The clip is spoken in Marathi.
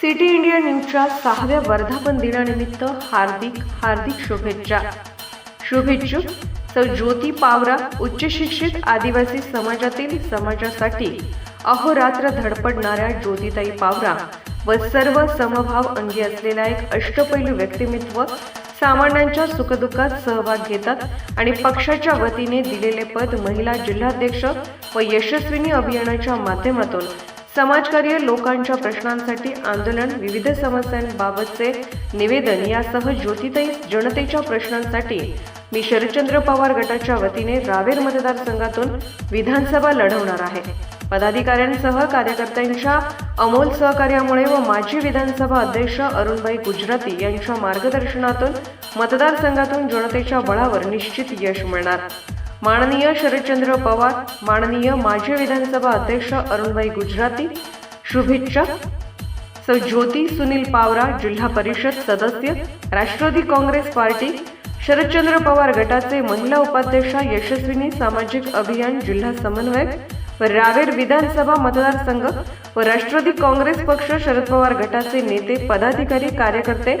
सिटी इंडिया न्यूजच्या सहाव्या वर्धापन दिनानिमित्त हार्दिक हार्दिक शुभेच्छा. शुभेच्छुक सर ज्योती पावरा उच्च शिक्षित आदिवासी समाजातील समाजासाठी अहोरात्र धडपडणाऱ्या ज्योतिताई पावरा व सर्व समभाव अंगी असलेला एक अष्टपैलू व्यक्तिमत्व सामान्यांच्या सुखदुःखात सहभाग घेतात आणि पक्षाच्या वतीने दिलेले पद महिला जिल्हाध्यक्ष व यशस्विनी अभियानाच्या माध्यमातून समाजकार्य लोकांच्या प्रश्नांसाठी आंदोलन विविध समस्यांबाबतचे निवेदन यासह ज्योतिताई जनतेच्या प्रश्नांसाठी मी शरदचंद्र पवार गटाच्या वतीने रावेर मतदारसंघातून विधानसभा लढवणार आहे. पदाधिकाऱ्यांसह कार्यकर्त्यांच्या अमोल सहकार्यामुळे व माजी विधानसभा अध्यक्ष अरुणबाई गुजराती यांच्या मार्गदर्शनातून मतदारसंघातून जनतेच्या बळावर निश्चित यश मिळणार. माननीय शरदचंद्र पवार माननीय माजी विधानसभा अध्यक्ष अरुणबाई गुजराती शुभेच्छा. सौ ज्योती सुनील पावरा जिल्हा परिषद सदस्य राष्ट्रवादी काँग्रेस पार्टी शरदचंद्र पवार गटाचे महिला उपाध्यक्षा यशस्विनी सामाजिक अभियान जिल्हा समन्वयक व रावेर विधानसभा मतदारसंघ व राष्ट्रवादी काँग्रेस पक्ष शरद पवार गटाचे नेते पदाधिकारी कार्यकर्ते